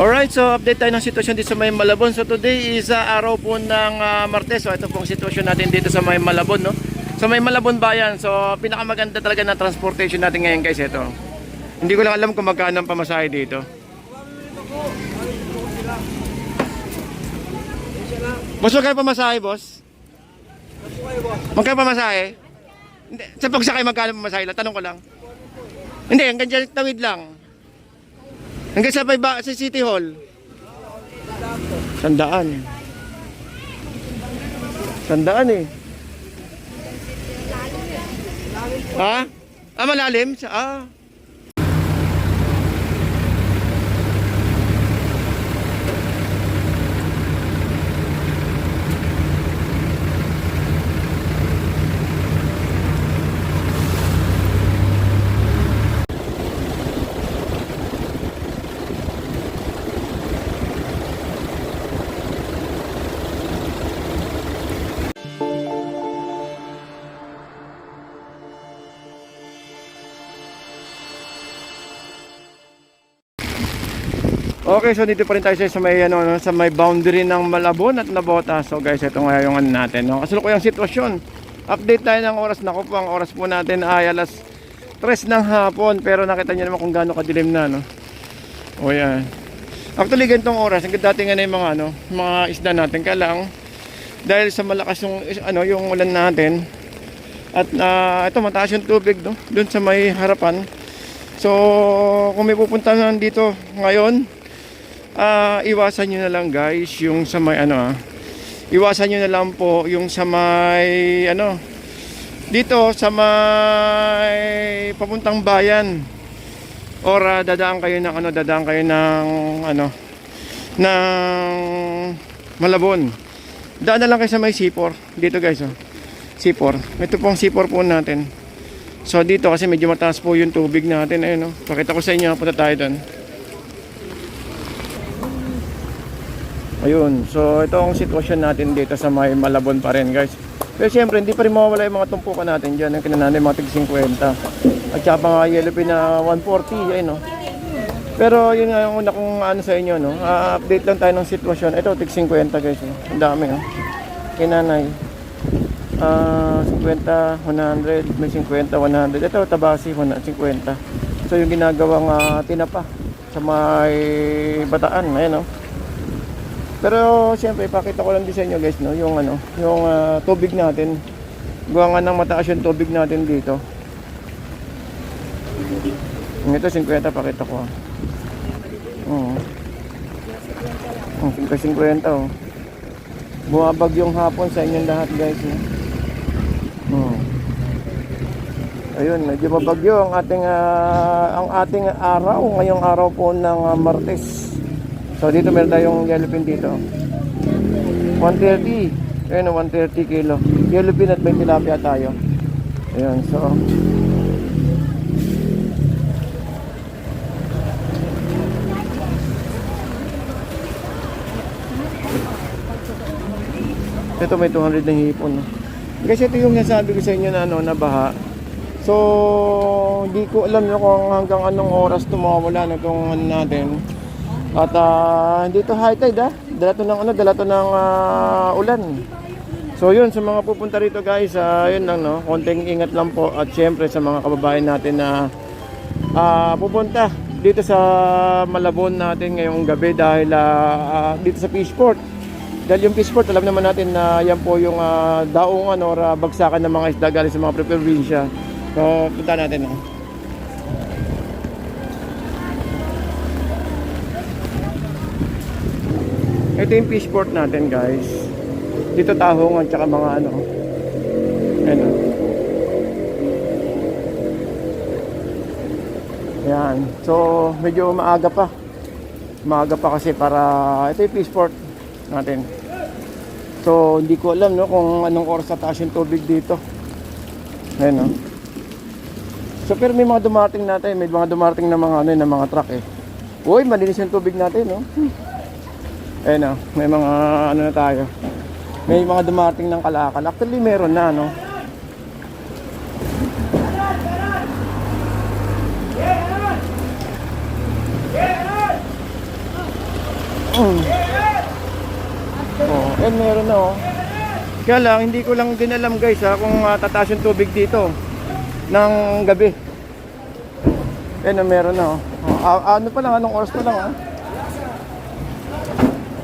Alright, so update tayo ng sitwasyon dito sa May Malabon. So today is uh, araw po ng uh, Martes. So ito pong sitwasyon natin dito sa May Malabon, no? Sa May Malabon Bayan. So pinakamaganda talaga na transportation natin ngayon guys ito. Hindi ko lang alam kung magkano ang pamasahe dito. Boss, magkano pamasahe, boss? Magkano pamasahe? Sa pagsakay magkano pamasahe? Tanong ko lang. Hindi, hanggang dyan tawid lang. Hanggang sa, ba, sa City Hall. Sandaan. Sandaan eh. Ha? Ah, malalim? Ah. Okay, so dito pa rin tayo sa may ano no, sa may boundary ng Malabon at Nabota. So guys, ito nga yung ano natin, no. Kasalukuyang sitwasyon. Update tayo ng oras na po. Ang oras po natin ay alas 3 ng hapon, pero nakita niyo naman kung gaano kadilim na, no. O yan. Actually, ganitong oras, ang dating nga na yung mga ano, mga isda natin kaya lang dahil sa malakas yung ano, yung ulan natin at na ito mataas yung tubig no, doon sa may harapan. So, kung may pupunta dito ngayon, ah iwasan nyo na lang guys yung sa may ano ah. Iwasan nyo na lang po yung sa may ano dito sa may papuntang bayan or ah, dadaan kayo ng ano dadaan kayo ng ano ng Malabon. Daan na lang kayo sa may C4 dito guys oh. C4. Ito pong C4 po natin. So dito kasi medyo mataas po yung tubig natin ayun oh. Pakita ko sa inyo, punta tayo doon. Ayun, so ito ang sitwasyon natin dito sa may Malabon pa rin guys. Pero siyempre, hindi pa rin mawawala yung mga tumpukan natin dyan. Yung kinananin mga tig 50. At saka pa nga yellow pin na 140, ayun no. Pero yun nga yung una kong ano sa inyo no. Ah, update lang tayo ng sitwasyon. Ito tig 50 guys. Oh. Ang dami oh. Kinanay. Ah, 50, 100, may 50, 100. Ito tabasi 150. So yung ginagawang ah, tinapa sa may bataan, ayun no. Pero siyempre, pakita ko lang din sa inyo guys, no, yung ano, yung ah, tubig natin. Gawa nga ng mataas yung tubig natin dito. Ito, 50, pakita ko. ah. Oo. Oh, 50, oh. Bumabag yung hapon sa inyong lahat guys. Eh. Oo. Ayun, medyo mabagyo ang ating ah, ang ating araw ngayong araw po ng ah, Martes. So dito meron tayong yellowfin dito. 130. Ayun, oh, 130 kilo. Yellowfin at may tilapia tayo. Ayun, so Ito may 200 ng hipon. Kasi ito yung nasabi ko sa inyo na ano, na baha. So, hindi ko alam no, kung hanggang anong oras ito mawawala na itong ano natin. At ah, hindi high tide ah. Dala to ng ano, dala to ng ah, ulan. So yun, sa mga pupunta rito guys, ah, yun lang no, konting ingat lang po at syempre sa mga kababayan natin na ah, pupunta dito sa Malabon natin ngayong gabi dahil ah, ah, dito sa Fishport. Dahil yung Fishport, alam naman natin na yan po yung ah, daungan or ah, bagsakan ng mga isda galing sa mga probinsya. So, punta natin no. Ito yung fishport natin guys. Dito tahong at saka mga ano. Ano. Yan. So, medyo maaga pa. Maaga pa kasi para ito yung fishport natin. So, hindi ko alam no kung anong oras tataas yung tubig dito. Ayan no. So, pero may mga dumating natin, may mga dumating na mga ano, na mga truck eh. Uy, malinis yung tubig natin, no? Ayun na, may mga ano na tayo. May mga dumating ng Kalakal. Actually, meron na, no? Mm. Oh, eh meron na oh. Kaya lang hindi ko lang din alam guys ha kung uh, tataas yung tubig dito ng gabi. Eh na meron na oh. oh. Ah, ano pa lang anong oras pa lang. Oh.